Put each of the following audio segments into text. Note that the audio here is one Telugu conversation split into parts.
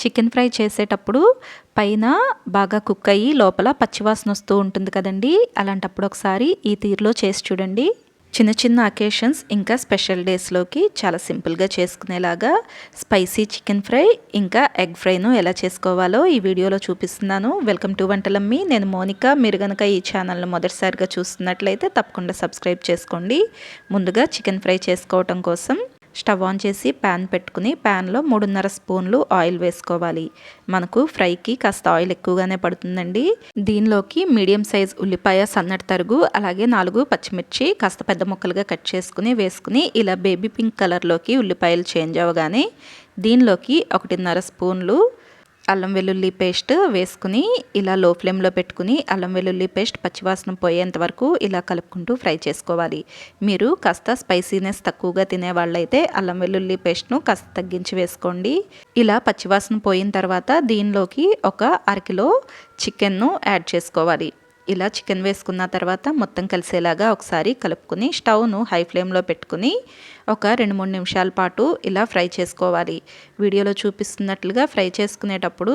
చికెన్ ఫ్రై చేసేటప్పుడు పైన బాగా కుక్ అయ్యి లోపల పచ్చివాసన వస్తూ ఉంటుంది కదండి. అలాంటప్పుడు ఒకసారి ఈ తీరులో చేసి చూడండి. చిన్న చిన్న అకేషన్స్ ఇంకా స్పెషల్ డేస్లోకి చాలా సింపుల్గా చేసుకునేలాగా స్పైసీ చికెన్ ఫ్రై ఇంకా ఎగ్ ఫ్రైను ఎలా చేసుకోవాలో ఈ వీడియోలో చూపిస్తున్నాను. Welcome to Vantalammi. నేను మోనిక. మీరు కనుక ఈ ఛానల్ను మొదటిసారిగా చూస్తున్నట్లయితే తప్పకుండా సబ్స్క్రైబ్ చేసుకోండి. ముందుగా చికెన్ ఫ్రై చేసుకోవటం కోసం స్టవ్ ఆన్ చేసి ప్యాన్ పెట్టుకుని ప్యాన్లో మూడున్నర స్పూన్లు ఆయిల్ వేసుకోవాలి. మనకు ఫ్రైకి కాస్త ఆయిల్ ఎక్కువగానే పడుతుందండి. దీనిలోకి మీడియం సైజ్ ఉల్లిపాయ సన్నటి తరుగు అలాగే నాలుగు పచ్చిమిర్చి కాస్త పెద్ద ముక్కలుగా కట్ చేసుకుని వేసుకుని ఇలా బేబీ పింక్ కలర్లోకి ఉల్లిపాయలు చేంజ్ అవ్వగానే దీనిలోకి ఒకటిన్నర స్పూన్లు అల్లం వెల్లుల్లి పేస్ట్ వేసుకుని ఇలా లో ఫ్లేమ్లో పెట్టుకుని అల్లం వెల్లుల్లి పేస్ట్ పచ్చివాసన పోయేంత వరకు ఇలా కలుపుకుంటూ ఫ్రై చేసుకోవాలి. మీరు కాస్త స్పైసీనెస్ తక్కువగా తినే వాళ్ళైతే అల్లం వెల్లుల్లి పేస్ట్ను కాస్త తగ్గించి వేసుకోండి. ఇలా పచ్చివాసన పోయిన తర్వాత దీనిలోకి ఒక అరకిలో చికెన్ను యాడ్ చేసుకోవాలి. ఇలా చికెన్ వేసుకున్న తర్వాత మొత్తం కలిసేలాగా ఒకసారి కలుపుకుని స్టవ్ను హై ఫ్లేమ్లో పెట్టుకుని ఒక రెండు మూడు నిమిషాల పాటు ఇలా ఫ్రై చేసుకోవాలి. వీడియోలో చూపిస్తున్నట్లుగా ఫ్రై చేసుకునేటప్పుడు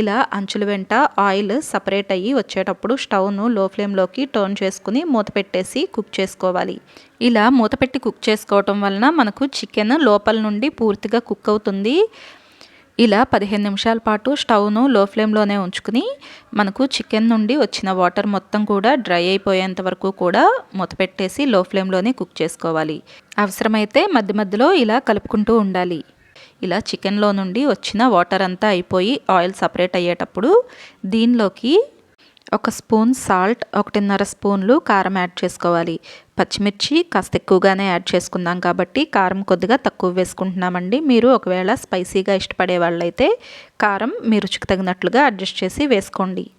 ఇలా అంచుల వెంట ఆయిల్ సపరేట్ అయ్యి వచ్చేటప్పుడు స్టవ్ను లో ఫ్లేమ్లోకి టర్న్ చేసుకుని మూత పెట్టేసి కుక్ చేసుకోవాలి. ఇలా మూత పెట్టి కుక్ చేసుకోవటం వలన మనకు చికెన్ లోపల నుండి పూర్తిగా కుక్ అవుతుంది. ఇలా పదిహేను నిమిషాల పాటు స్టవ్ను లో ఫ్లేమ్లోనే ఉంచుకుని మనకు చికెన్ నుండి వచ్చిన వాటర్ మొత్తం కూడా డ్రై అయిపోయేంత వరకు కూడా మూతపెట్టేసి లో ఫ్లేమ్లోనే కుక్ చేసుకోవాలి. అవసరమైతే మధ్య మధ్యలో ఇలా కలుపుకుంటూ ఉండాలి. ఇలా చికెన్లో నుండి వచ్చిన వాటర్ అంతా అయిపోయి ఆయిల్ సపరేట్ అయ్యేటప్పుడు దీనిలోకి ఒక స్పూన్ సాల్ట్ ఒకటిన్నర స్పూన్లు కారం యాడ్ చేసుకోవాలి. పచ్చిమిర్చి కాస్త ఎక్కువగానే యాడ్ చేసుకుందాం కాబట్టి కారం కొద్దిగా తక్కువ వేసుకుంటున్నామండి. మీరు ఒకవేళ స్పైసీగా ఇష్టపడే వాళ్ళైతే కారం మీ రుచికి తగినట్లుగా అడ్జస్ట్ చేసి వేసుకోండి.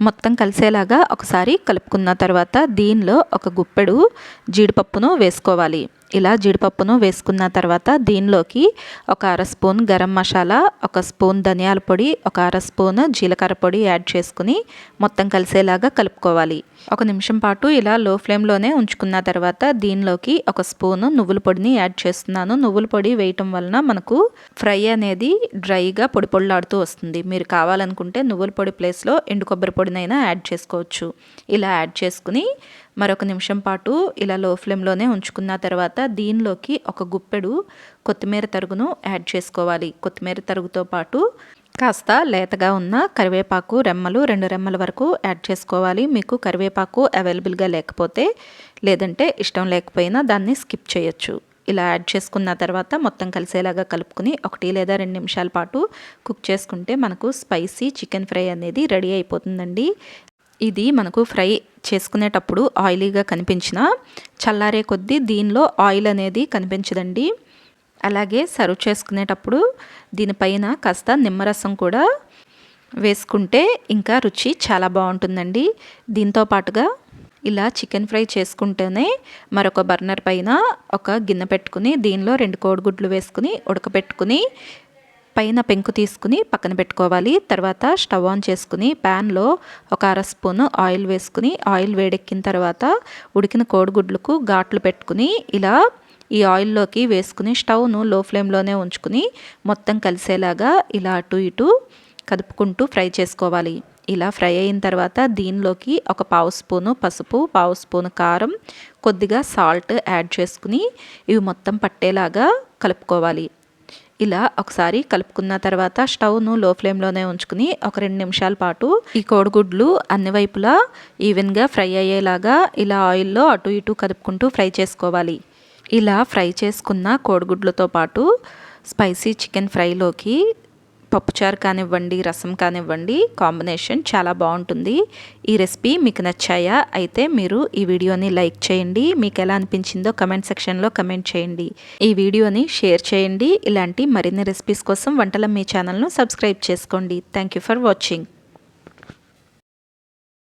మొత్తం కలిసేలాగా ఒకసారి కలుపుకున్న తర్వాత దీనిలో ఒక గుప్పెడు జీడిపప్పును వేసుకోవాలి. ఇలా జీడిపప్పును వేసుకున్న తర్వాత దీనిలోకి ఒక అర స్పూన్ గరం మసాలా ఒక స్పూన్ ధనియాల పొడి ఒక అర స్పూన్ జీలకర్ర పొడి యాడ్ చేసుకుని మొత్తం కలిసేలాగా కలుపుకోవాలి. ఒక నిమిషం పాటు ఇలా లో ఫ్లేమ్లోనే ఉంచుకున్న తర్వాత దీనిలోకి ఒక స్పూను నువ్వుల పొడిని యాడ్ చేస్తున్నాను. నువ్వుల పొడి వేయటం వలన మనకు ఫ్రై అనేది డ్రైగా పొడి పొడిలాడుతూ వస్తుంది. మీరు కావాలనుకుంటే నువ్వుల పొడి ప్లేస్లో ఎండు కొబ్బరి పొడినైనా యాడ్ చేసుకోవచ్చు. ఇలా యాడ్ చేసుకుని మరొక నిమిషం పాటు ఇలా లో ఫ్లేమ్లోనే ఉంచుకున్న తర్వాత దీనిలోకి ఒక గుప్పెడు కొత్తిమీర తరుగును యాడ్ చేసుకోవాలి. కొత్తిమీర తరుగుతో పాటు కాస్త లేతగా ఉన్న కరివేపాకు రెమ్మలు రెండు రెమ్మల వరకు యాడ్ చేసుకోవాలి. మీకు కరివేపాకు అవైలబుల్గా లేకపోతే లేదంటే ఇష్టం లేకపోయినా దాన్ని స్కిప్ చేయొచ్చు. ఇలా యాడ్ చేసుకున్న తర్వాత మొత్తం కలిసేలాగా కలుపుకుని ఒకటి లేదా రెండు నిమిషాల పాటు కుక్ చేసుకుంటే మనకు స్పైసీ చికెన్ ఫ్రై అనేది రెడీ అయిపోతుందండి. ఇది మనకు ఫ్రై చేసుకునేటప్పుడు ఆయిలీగా కనిపించిన చల్లారే కొద్దీ దీనిలో ఆయిల్ అనేది కనిపించదండి. అలాగే సర్వ్ చేసుకునేటప్పుడు దీనిపైన కాస్త నిమ్మరసం కూడా వేసుకుంటే ఇంకా రుచి చాలా బాగుంటుందండి. దీంతో పాటుగా ఇలా చికెన్ ఫ్రై చేసుకుంటేనే మరొక బర్నర్ పైన ఒక గిన్నె పెట్టుకుని దీనిలో రెండు కోడిగుడ్లు వేసుకుని ఉడకపెట్టుకుని పైన పెంకు తీసుకుని పక్కన పెట్టుకోవాలి. తర్వాత స్టవ్ ఆన్ చేసుకుని ప్యాన్లో ఒక అర స్పూన్ ఆయిల్ వేసుకుని ఆయిల్ వేడెక్కిన తర్వాత ఉడికిన కోడిగుడ్లకు ఘాట్లు పెట్టుకుని ఇలా ఈ ఆయిల్లోకి వేసుకుని స్టవ్ను లో ఫ్లేమ్లోనే ఉంచుకుని మొత్తం కలిసేలాగా ఇలా అటు ఇటు కదుపుకుంటూ ఫ్రై చేసుకోవాలి. ఇలా ఫ్రై అయిన తర్వాత దీనిలోకి ఒక పావు స్పూను పసుపు పావు స్పూను కారం కొద్దిగా సాల్ట్ యాడ్ చేసుకుని ఇవి మొత్తం పట్టేలాగా కలుపుకోవాలి. ఇలా ఒకసారి కలుపుకున్న తర్వాత స్టవ్ను లో ఫ్లేమ్లోనే ఉంచుకుని ఒక రెండు నిమిషాల పాటు ఈ కోడిగుడ్లు అన్ని వైపులా ఈవెన్గా ఫ్రై అయ్యేలాగా ఇలా ఆయిల్లో అటు ఇటు కలుపుకుంటూ ఫ్రై చేసుకోవాలి. ఇలా ఫ్రై చేసుకున్న కోడిగుడ్లతో పాటు స్పైసీ చికెన్ ఫ్రైలోకి పప్పుచారు కానివ్వండి రసం కానివ్వండి కాంబినేషన్ చాలా బాగుంటుంది. ఈ రెసిపీ మీకు నచ్చాయా? అయితే మీరు ఈ వీడియోని లైక్ చేయండి. మీకు ఎలా అనిపించిందో కమెంట్ సెక్షన్లో కమెంట్ చేయండి. ఈ వీడియోని షేర్ చేయండి. ఇలాంటి మరిన్ని రెసిపీస్ కోసం వంటల మీ ఛానల్ను సబ్స్క్రైబ్ చేసుకోండి. Thank you for watching.